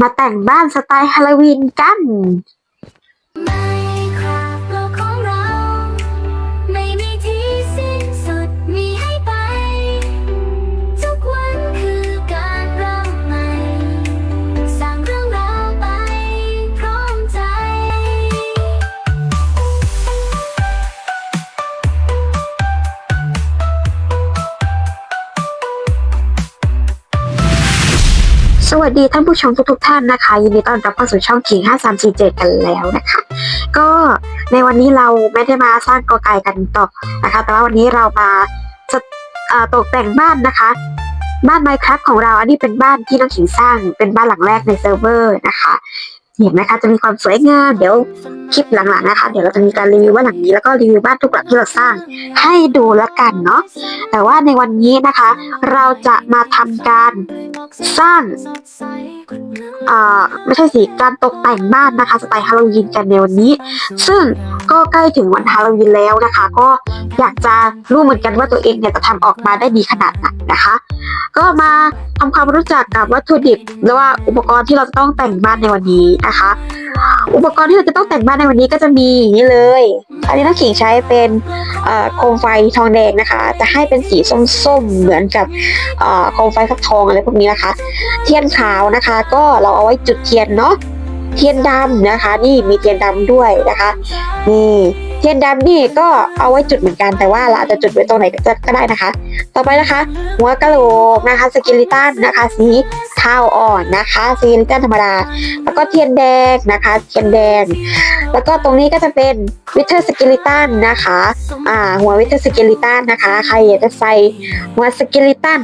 มาแต่งบ้านสไตล์ฮาโลวีนกัน วัสดีท่านผู้ชมทุกๆท่านนะคะ ยินดีต้อนรับเข้าสู่ช่องขิง5347 กันแล้วนะคะ ก็ในวันนี้เราไม่ได้มาสร้างกอไก่กันต่อนะคะ แต่ว่าวันนี้เรามาจะตกแต่งบ้านนะคะ บ้านไมครับของเราอันนี้เป็นบ้านที่น้องขิงสร้างเป็นบ้านหลังแรกในเซิร์ฟเวอร์นะคะ เห็นไหมคะจะมีความสวยงามเดี๋ยวคลิปหลังๆนะคะ เดี๋ยวเราจะมีการรีวิวบ้านหลังนี้แล้วก็รีวิวบ้านทุกหลังที่เราสร้างให้ดูแล้วกันเนาะแต่ว่าในวันนี้นะคะ เราจะมาทำการสร้างเอ่อไม่ใช่สิการตกแต่งบ้านนะคะสไตล์ฮาโลวีนกันในวันนี้ ซึ่งก็ใกล้ถึงวันฮาโลวีนแล้วนะคะ ก็อยากจะรู้เหมือนกันว่าตัวเองเนี่ยจะทำออกมาได้ดีขนาดไหนนะคะ ก็มาทำความรู้จักกับวัตถุดิบหรือว่าอุปกรณ์ที่เราจะต้องแต่งบ้านในวันนี้นะคะอุปกรณ์ที่เราจะต้องแต่งบ้านในวันนี้ก็จะมีอย่างนี้เลย อันนี้น้องขิงใช้เป็นโคมไฟทองแดงนะคะ จะให้เป็นสีส้มๆเหมือนกับโคมไฟฟักทองอะไรพวกนี้นะคะ เทียนขาวนะคะ ก็เราเอาไว้จุดเทียนเนาะเทียนดำนะคะ นี่มีเทียนดำด้วยนะคะนี่ เทียนดำนี่ก็เอาไว้จุดเหมือนกันแต่ว่าเราอาจจะจุดไว้ตรงไหนก็ได้นะคะ ต่อไปนะคะ หัวกะโหลกนะคะสกิลิตันนะคะ สีเทาอ่อนนะคะสกิลิตันธรรมดา แล้วก็เทียนแดงนะคะเทียนแดง แล้วก็ตรงนี้ก็จะเป็นวิเทอร์สกิลิตันนะคะอ่าหัววิเทอร์สกิลิตันนะคะใครอยากจะใส่หัวสกิลิตัน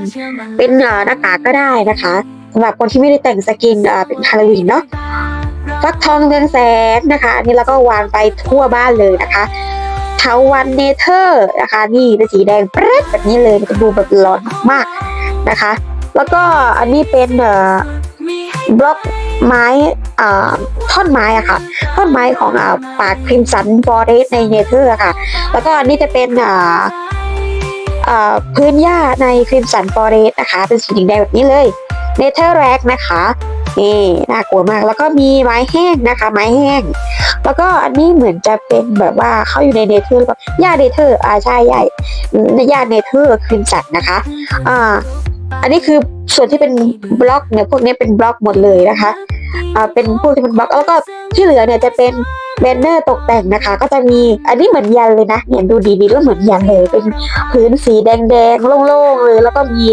เป็นเอ่อหน้ากากก็ได้นะคะสำหรับคนที่ไม่ได้แต่งสกินเอ่อเป็นฮาโลวีนเนาะ ฟักทองเรืองแสงนะคะอันนี้เราก็วางไปทั่วบ้านเลยนะคะเทาวันเนเธอร์นะคะนี่เป็นสีแดงเปรดแบบนี้เลยมันจะดูแบบร้อนมากนะคะ แล้วก็อันนี้เป็นเอ่อบล็อกไม้อ่าท่อนไม้อะค่ะท่อนไม้ของอ่าปากคริมสันฟอเรสในเนเธอร์ค่ะ แล้วก็อันนี้จะเป็นอ่าอ่อพื้นหญ้าในครีมสันฟอเรสนะคะ เป็นสีแดงแบบนี้เลยเนเธอร์แร็กนะคะ นี่น่ากลัวมากแล้วก็มีไม้แห้งนะคะ ไม้แห้ง แล้วก็อันนี้เหมือนจะเป็นแบบว่าเขาอยู่ในเนเธอร์หรือเปล่าหญ้าเนเธอร์อ่าใช่ใหญ่หญ้าเนเธอร์คืนสัตว์นะคะอ่าอันนี้คือส่วนที่เป็นบล็อกเนี่ยพวกนี้เป็นบล็อกหมดเลยนะคะอ่าเป็นพวกที่เป็นบล็อกแล้วก็ที่เหลือเนี่ยจะเป็น แบนเนอร์ตกแต่งนะคะ ก็จะมีอันนี้เหมือนยันเลยนะเนี่ยดูดีๆแล้วเหมือนยันเลยเป็นพื้นสีแดงๆโล่งๆเลย แล้วก็มี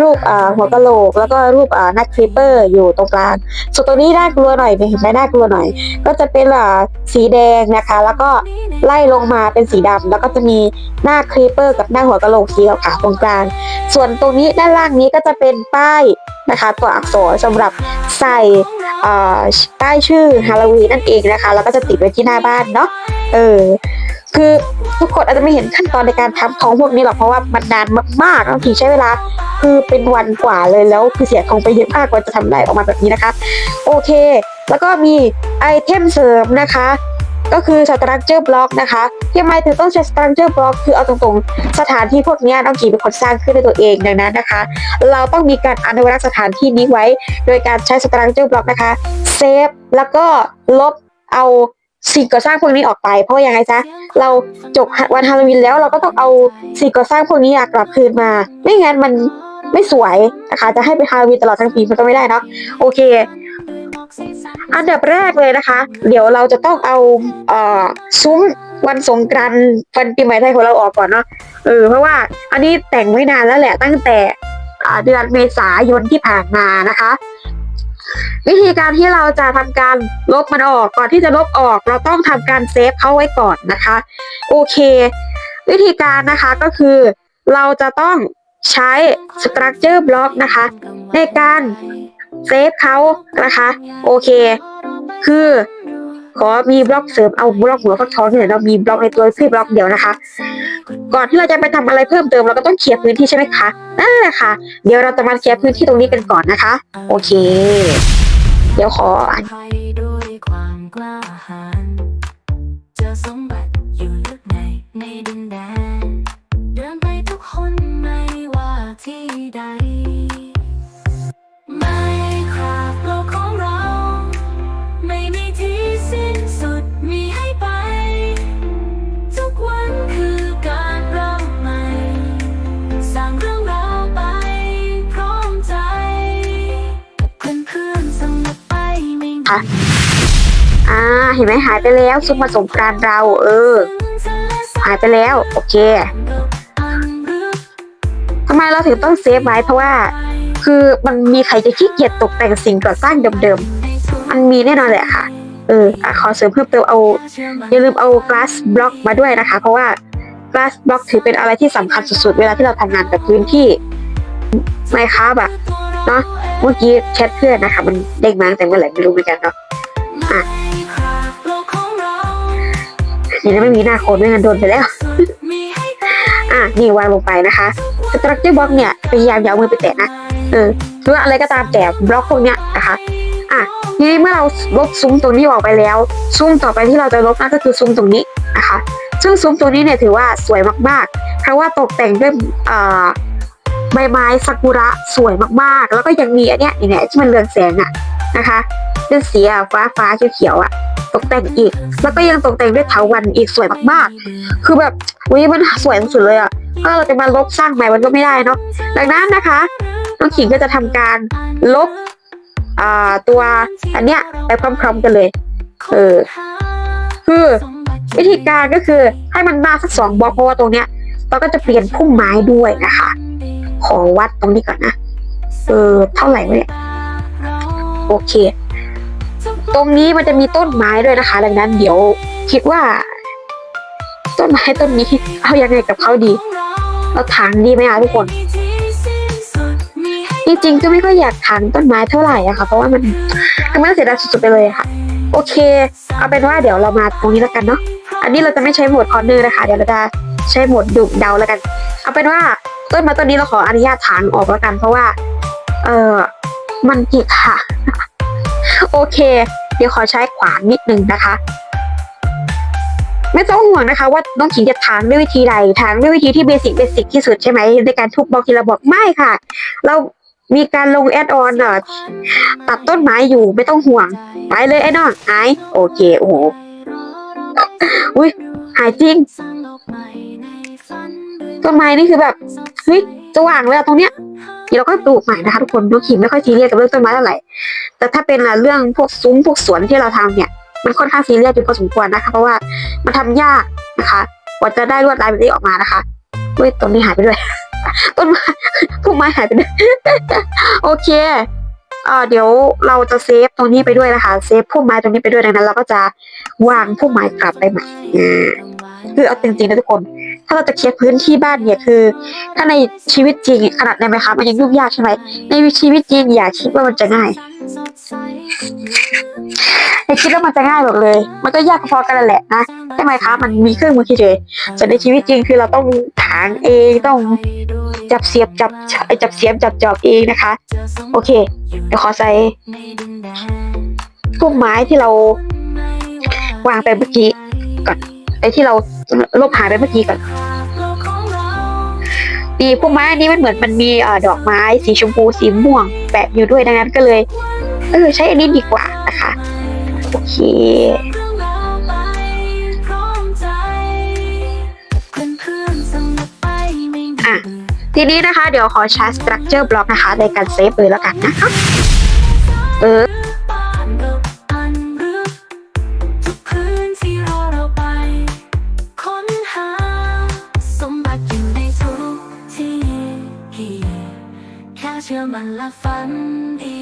รูปอ่าหัวกะโหลก แล้วก็รูปอ่านักครีปเปอร์อยู่ตรงกลางส่วนตัวนี้น่ากลัวหน่อยเห็นไหมน่ากลัวหน่อย ก็จะเป็นอ่าสีแดงนะคะ แล้วก็ไล่ลงมาเป็นสีดำแล้วก็จะมีหน้าครีปเปอร์กับหน้าหัวกะโหลกสีขาวๆตรงกลาง ส่วนตรงนี้ด้านล่างนี้ก็จะเป็นป้ายนะคะตัวอักษรสำหรับใส่อ่าป้ายชื่อฮาโลวีนนั่นเองนะคะ แล้วก็จะติดไว้ที่หน้าบ้านเนาะเออ คือทุกคนอาจจะไม่เห็นขั้นตอนในการทำของพวกนี้หรอกเพราะว่ามันนานมากๆบางทีใช้เวลา คือเป็นวันกว่าเลยแล้วคือเสียของไปเยอะมากกว่าจะทำได้ออกมาแบบนี้นะคะ โอเค แล้วก็มีไอเทมเสริมนะคะก็คือสตรัคเจอร์บล็อกนะคะที่ไมถึงต้องใช้สตรัคเจอร์บล็อกคือเอาตรงๆ สถานที่พวกนี้ยน้องกีเป็นคนสร้างขึ้นด้วยตัวเองดังนั้นนะคะ เราต้องมีการอนุรักษ์สถานที่นี้ไว้ โดยการใช้สตรัคเจอร์บล็อกนะคะเซฟแล้วก็ลบเอา สิ่งก่อสร้างพวกนี้ออกไป เพราะยังไงซะเราจบวันฮาโลวีนแล้วเราก็ต้องเอาสิ่งก่อสร้างพวกนี้กลับคืนมา ไม่งั้นมันไม่สวยนะคะจะให้เป็นฮาโลวีนตลอดทั้งปีมันก็ไม่ได้เนาะโอเค อันดับแรกเลยนะคะ เดี๋ยวเราจะต้องเอาเอ่อซุ้มวันสงกรานต์วันปีใหม่ไทยของเราออกก่อนเนาะเออเพราะว่าอันนี้แต่งไว้นานแล้วแหละตั้งแต่เดือนเมษายนที่ผ่านมานะคะ วิธีการที่เราจะทำการลบมันออกก่อนที่จะลบออก เราต้องทำการเซฟเขาไว้ก่อนนะคะโอเค วิธีการนะคะก็คือเราจะต้องใช้ structure block นะคะ ในการเซฟเขานะคะ โอเค คือ ขอมีบล็อกเสริมเอาบล็อกหัวฟักทองเนี่ยเรามีบล็อกในตัวแค่บล็อกเดียวนะคะ ก่อนที่เราจะไปทำอะไรเพิ่มเติมเราก็ต้องเคลียร์พื้นที่ใช่ไหมคะนั่นแหละค่ะ เดี๋ยวเราจะมาเคลียร์พื้นที่ตรงนี้กันก่อนนะคะ โอเค เดี๋ยวขออ่านไปด้วยความกล้าหาญเจอสมบัติอยู่ลึกในในดินแดน เดินไปทุกคนไม่ว่าที่ใด อ่า เห็นไหมหายไปแล้วซุปมาสงกานต์เรา เออ หายไปแล้ว โอเคทำไมเราถึงต้องเซฟไว้เพราะว่า คือมันมีใครจะขี้เกียจตกแต่งสิ่งก่อสร้างเดิมๆ มันมีแน่นอนแหละค่ะ เอออขอเสริมเพิ่มเติมเอาอย่าลืมเอา glass block มาด้วยนะคะ เพราะว่า glass block ถือเป็นอะไรที่สำคัญสุดๆ เวลาที่เราทำงานกับพื้นที่ไมค้าแบบเนาะ เมื่อกี้แชทเพื่อนนะคะ มันเด้งมาตั้งแต่เมื่อไหร่ไม่รู้เหมือนกันเนาะอะนี่ไม่มีหน้าโคนไม่งั้นโดนไปแล้ว อะนี่วางลงไปนะคะ structure block เนี่ยพยายามอย่าเอามือไปแตะนะเออหรือว่าอะไรก็ตามแต่บล็อกพวกเนี้ยนะคะ อะทีนี้เมื่อเราลบซุ้มตรงนี้ออกไปแล้ว ซุ้มต่อไปที่เราจะลบนั่นก็คือซุ้มตรงนี้นะคะ ซึ่งซุ้มตรงนี้เนี่ยถือว่าสวยมากๆ เพราะว่าตกแต่งด้วยเอ่อ ใบไม้ซากุระสวยมากๆ แล้วก็ยังมีอันเนี้ยเนี่ยที่มันเรืองแสงอะนะคะเป็นสีอะฟ้าฟ้าๆเขียวๆอะตกแต่งอีก แล้วก็ยังตกแต่งด้วยเถาวัลย์อีกสวยมากๆ คือแบบวิมันสวยสุดเลยอะถ้าเราจะมาลบสร้างใหม่มันก็ไม่ได้เนาะดังนั้นนะคะน้องขิงก็จะทำการลบอ่าตัวอันเนี้ยไปพร้อมๆกันเลย เออ คือวิธีการก็คือให้มันมาสักสองบล็อกเพราะว่าตรงเนี้ยเราก็จะเปลี่ยนพุ่มไม้ด้วยนะคะ ขอวัดตรงนี้ก่อนนะเออเท่าไหร่เนี่ยโอเค ตรงนี้มันจะมีต้นไม้ด้วยนะคะ ดังนั้น เดี๋ยวคิดว่า ต้นไม้ต้นนี้เอายังไงกับเขาดีเราถางดีไหมอะทุกคนจริงๆก็ไม่ค่อยอยากถางต้นไม้เท่าไหร่อะค่ะ เพราะว่ามันมันเสียดายสุดๆไปเลยอะค่ะ โอเค เอาเป็นว่าเดี๋ยวเรามาตรงนี้แล้วกันเนาะอันนี้เราจะไม่ใช้โหมดคอร์เนอร์นะคะ เดี๋ยวเราจะใช้โหมดดุเดาแล้วกัน เอาเป็นว่า ต้นไม้ต้นนี้เราขออนุญาตถางออกแล้วกัน เพราะว่า เออมันเกะค่ะ โอเค เดี๋ยวขอใช้ขวานนิดนึงนะคะ ไม่ต้องห่วงนะคะ ว่าน้องขิงจะถางด้วยวิธีใดถางด้วยวิธีที่เบสิกเบสิกที่สุดใช่ไหมในการทุบบล็อกทีละบล็อกไม่ค่ะ เรามีการลงแอดออนเอ่อตัดต้นไม้อยู่ไม่ต้องห่วง ไปเลยไอ้น้องหายโอเค โอ้โหอุ้ยหายจริง ต้นไม้นี่คือแบบเฮ้ยสว่างเลยอะตรงเนี้ยเดี๋ยวเราก็ปลูกใหม่นะคะทุกคนน้องขิงไม่ค่อยซีเรียสกับเรื่องต้นไม้เท่าไหร่ แต่ถ้าเป็นเรื่องพวกซุ้มพวกสวนที่เราทำเนี่ย มันค่อนข้างซีเรียสอยู่พอสมควรนะคะ เพราะว่ามันทำยากนะคะกว่าจะได้ลวดลายแบบนี้ออกมานะคะเฮ้ยต้นนี้หายไปด้วย ต้นไม้พุ่มไม้หายไปด้วย โอเคเอ่อเดี๋ยวเราจะเซฟตรงนี้ไปด้วยนะคะ เซฟพุ่มไม้ตรงนี้ไปด้วยดังนั้น เราก็จะวางพุ่มไม้กลับไปใหม่อ่า คือเอาจริงๆนะทุกคน ถ้าเราจะเคลียร์พื้นที่บ้านเนี่ยคือ ถ้าในชีวิตจริงขนาดในไหมคะมันยังยุ่งยากใช่ไหมในชีวิตจริงอย่าคิดว่ามันจะง่ายอย่าคิดว่ามันจะง่ายหรอกเลย มันก็ยากพอกันนั่นแหละนะใช่ไหมคะมันมีเครื่องมือเฉยๆส่วนในชีวิตจริงคือเราต้องถางเองต้องจับเสียบจับจับเสียบจับจอบเองนะคะ โอเคเดี๋ยวขอใส่พุ่มไม้ที่เราวางไปเมื่อกี้ก่อน ที่เราลบหายไปเมื่อกี้ก่อนดีพุ่มไม้อันนี้มันเหมือนมันมีอดอกไม้สีชมพูสีม่วง แปะอยู่ด้วยดังนั้นก็เลยเออใช้อันนี้ดีกว่านะคะโอเคอะทีนี้นะคะ เดี๋ยวขอใช้ structure block นะคะ ในการเซฟเลยแล้วกันนะคะ เออ มันและฝันดี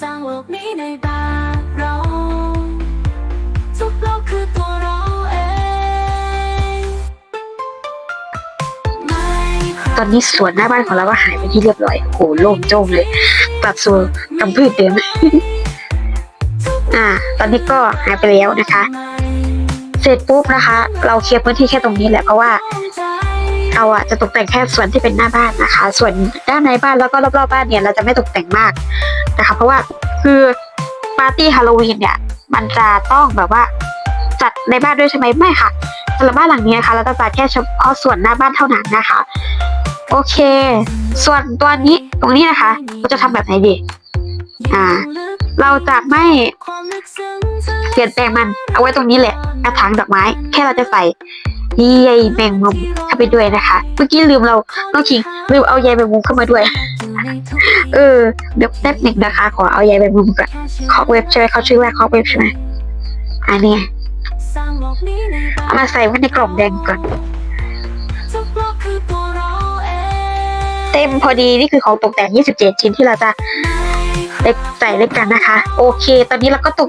สร้างโลกนี้ในแบบเราทุกโลกคือตัวเราเองตอนนี้สวนหน้าบ้านของเราก็หายไปที่เรียบร้อยโหโล่งโจ้งเลยกลับสู่กำพืชเดิมอ่า ตอนนี้ก็หายไปแล้วนะคะ เสร็จปุ๊บนะคะ เราเคลียร์พื้นที่แค่ตรงนี้แหละเพราะว่า เราอะจะตกแต่งแค่ส่วนที่เป็นหน้าบ้านนะคะ ส่วนด้านในบ้านแล้วก็รอบๆบ้านเนี่ยเราจะไม่ตกแต่งมากนะคะเพราะว่าคือปาร์ตี้ฮาโลวีนเนี่ยมันจะต้องแบบว่าจัดในบ้านด้วยใช่ไหมไม่ค่ะสำหรับบ้านหลังนี้นะคะ เราจะจัดแค่เฉพาะส่วนหน้าบ้านเท่านั้นนะคะ โอเค ส่วนตัวนี้ตรงนี้นะคะเราจะทำแบบไหนดีอ่า เราจะไม่เปลี่ยนแปลงมันเอาไว้ตรงนี้แหละกระถางดอกไม้ แค่เราจะใส่ใยแมงมุมเข้าไปด้วยนะคะ เมื่อกี้ลืมเราน้องคิงลืมเอาใยแมงมุมเข้ามาด้วย เออเดี๋ยวแป๊บหนึ่งนะคะ ขอเอาใยแมงมุมก่อนเคาะเว็บใช่ไหมเขาชื่อว่าเคาะเว็บใช่ไหมอันนี้เอามาใส่ไว้ในกล่องแดงก่อน เต็มพอดีนี่คือของตกแต่ง 27 ชิ้นที่เราจะเล็กใส่เล็กกันนะคะ โอเค ตอนนี้เราก็ตก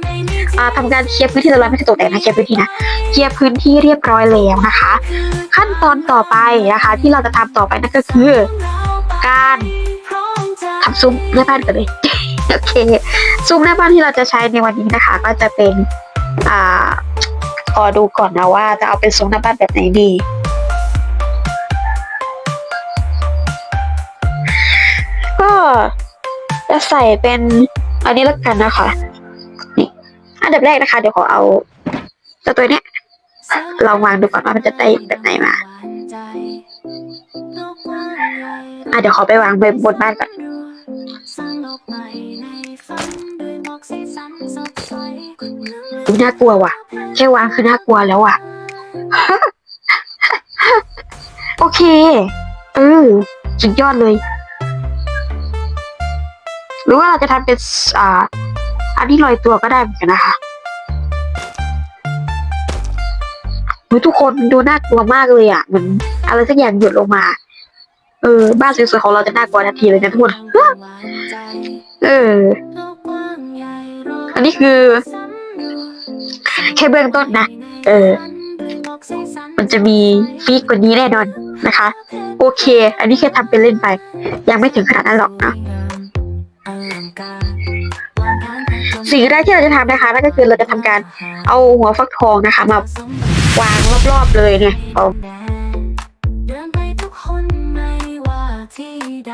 อ่าทำการเคลียร์พื้นที่เรียบร้อยไม่ใช่ตกแต่งนะเคลียร์พื้นที่นะเคลียร์พื้นที่เรียบร้อยแล้วนะคะ ขั้นตอนต่อไปนะคะ ที่เราจะทำต่อไปนั่นก็คือ การทำซุ้มหน้าบ้านกันเลยโอเคซุ้มหน้าบ้านที่เราจะใช้ในวันนี้นะคะ ก็จะเป็นอ่าขอดูก่อนนะว่าจะเอาเป็นซุ้มหน้าบ้านแบบไหนดี จะใส่เป็นอันนี้แล้วกันนะคะนี่อันดับแรกนะคะ เดี๋ยวขอเอาเจ้าตัวเนี้ยลองวางดูก่อนว่ามันจะได้แบบไหนมาอะเดี๋ยวขอไปวางไปบนบ้านก่อนดูน่ากลัวว่ะ แค่วางคือน่ากลัวแล้วอะ โอเค เออสุดยอดเลย หรือว่าเราจะทำเป็นอ่า อันนี้ลอยตัวก็ได้เหมือนกันนะคะอุ๊ยทุกคนดูน่ากลัวมากเลยอะเหมือนอะไรสักอย่างหยดลงมาเออบ้านสวยๆของเราจะน่ากลัวทันทีเลยนะทุกคนเออ อันนี้คือ แค่เบื้องต้นนะ เออ มันจะมีฟีกกว่านี้แน่นอนนะคะ โอเค อันนี้แค่ทำเป็นเล่นไป ยังไม่ถึงขนาดนั้นหรอกเนาะ สิ่งแรกที่เราจะทำนะคะนั่นก็คือเราจะทำการเอาหัวฟักทองนะคะ มาวางรอบๆเลยเนี่ยเอาเดินไปทุกคนไม่ว่าที่ใด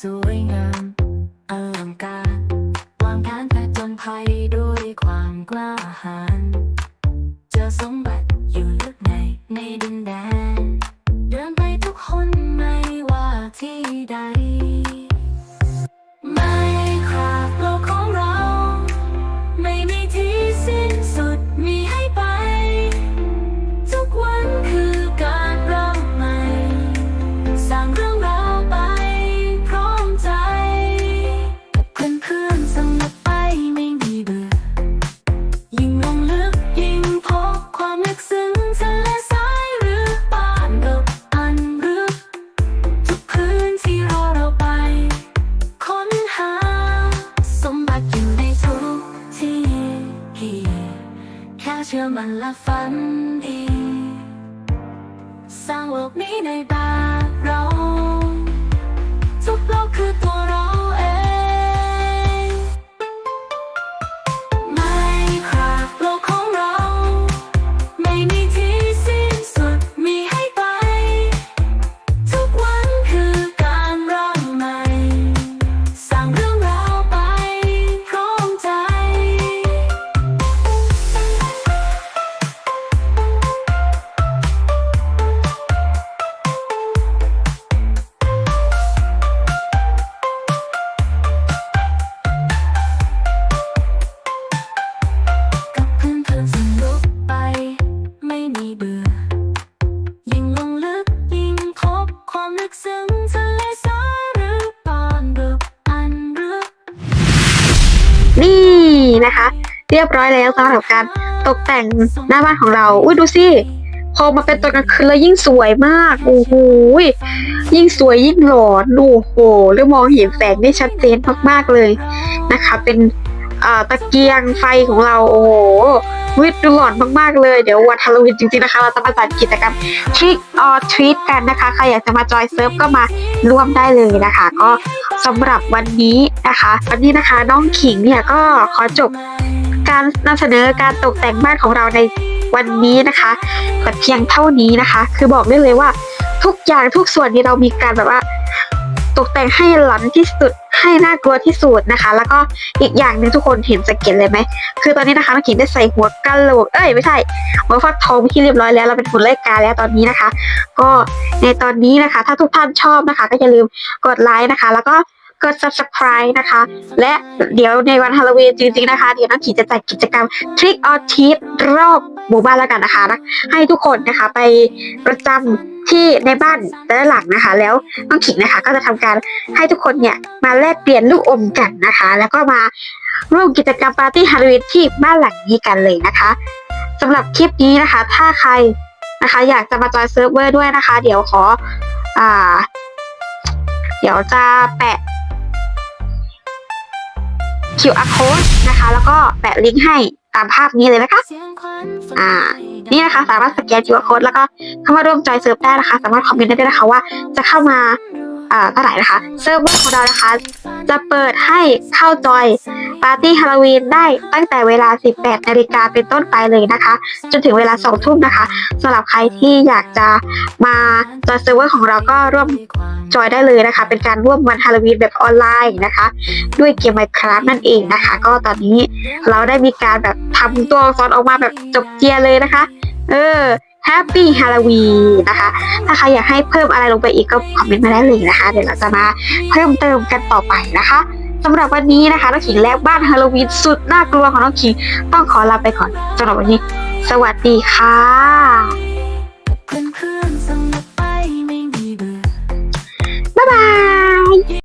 สร้ เรียบร้อยแล้วสำหรับการตกแต่งหน้าบ้านของเรา อุ้ยดูสิ พอมาเป็นตอนกลางคืนแล้วยิ่งสวยมาก โอ้โห ยิ่งสวยยิ่งหลอนโอ้โหเรื่องมองเห็นแสงได้ชัดเจนมากๆเลยนะคะ เป็นตะเกียงไฟของเรา โอ้โหวิดดูหลอนมากๆเลย เดี๋ยววันฮาโลวีนจริงๆนะคะ เราจะมาจัดกิจกรรม Trick or Treat กันนะคะ ใครอยากจะมาจอยเซิร์ฟก็มาร่วมได้เลยนะคะ ก็สำหรับวันนี้นะคะ วันนี้นะคะน้องขิงเนี่ยก็ขอจบ การนำเสนอการตกแต่งบ้านของเราในวันนี้นะคะแต่เพียงเท่านี้นะคะ คือบอกได้เลยว่า ทุกอย่างทุกส่วนนี้เรามีการแบบว่า ตกแต่งให้หลอนที่สุดให้น่ากลัวที่สุดนะคะ แล้วก็อีกอย่างหนึ่งทุกคนเห็นสเก็ตเลยไหมคือตอนนี้นะคะน้องขิงได้ใส่หัวกะโหลกเอ้ยไม่ใช่หัวฟักทองที่เรียบร้อยแล้วเราเป็นหุ่นไล่กาแล้วตอนนี้นะคะ ก็ในตอนนี้นะคะ ถ้าทุกท่านชอบนะคะ ก็อย่าลืมกดไลค์นะคะ แล้วก็ กด subscribe นะคะ และเดี๋ยวในวันฮาโลวีนจริงๆนะคะ เดี๋ยวน้องขีจะจัดกิจกรรม Trick or Treat รอบหมู่บ้านแล้วกันนะคะ ให้ทุกคนนะคะไปประจำที่ในบ้านแต่ละหลังนะคะ แล้วน้องขิงนะคะ ก็จะทำการให้ทุกคนเนี่ยมาแลกเปลี่ยนลูกอมกันนะคะ แล้วก็มาร่วมกิจกรรมปาร์ตี้ฮาโลวีนที่บ้านหลังนี้กันเลยนะคะสำหรับคลิปนี้นะคะ ถ้าใครนะคะ อยากจะมาจอยเซิร์ฟเวอร์ด้วยนะคะ เดี๋ยวขออ่าเดี๋ยวจะแปะ QR code นะคะ แล้วก็แปะลิงก์ให้ตามภาพนี้เลยนะคะ อ่า นี่นะคะ สามารถสแกน QR code แล้วก็เข้ามาร่วมจอยเซิร์ฟได้นะคะ สามารถคอมเมนต์ได้ด้วยนะคะว่าจะเข้ามาอ่า เท่าไหร่นะคะเซิร์ฟเวอร์ของเรานะคะ จะเปิดให้เข้าจอยปาร์ตี้ฮาโลวีนได้ตั้งแต่เวลา 18นาฬิกาเป็นต้นไปเลยนะคะ จนถึงเวลา 2 ทุ่มนะคะสำหรับใครที่อยากจะมาจอยเซิร์ฟเวอร์ของเราก็ร่วมจอยได้เลยนะคะ เป็นการร่วมวันฮาโลวีนแบบออนไลน์นะคะ ด้วยเกม Minecraft นั่นเองนะคะ ก็ตอนนี้เราได้มีการแบบทำตัวอักษรออกมาแบบจบเจียเลยนะคะ เออ Happy Halloween นะคะ ถ้าใครอยากให้เพิ่มอะไรลงไปอีกก็คอมเมนต์มาได้เลยนะคะ เดี๋ยวเราจะมาเพิ่มเติมกันต่อไปนะคะสำหรับวันนี้นะคะน้องขิงและบ้านฮาโลวีนสุดน่ากลัวของน้องขิงต้องขอลาไปก่อนสำหรับวันนี้ สวัสดีค่ะบ๊ายบาย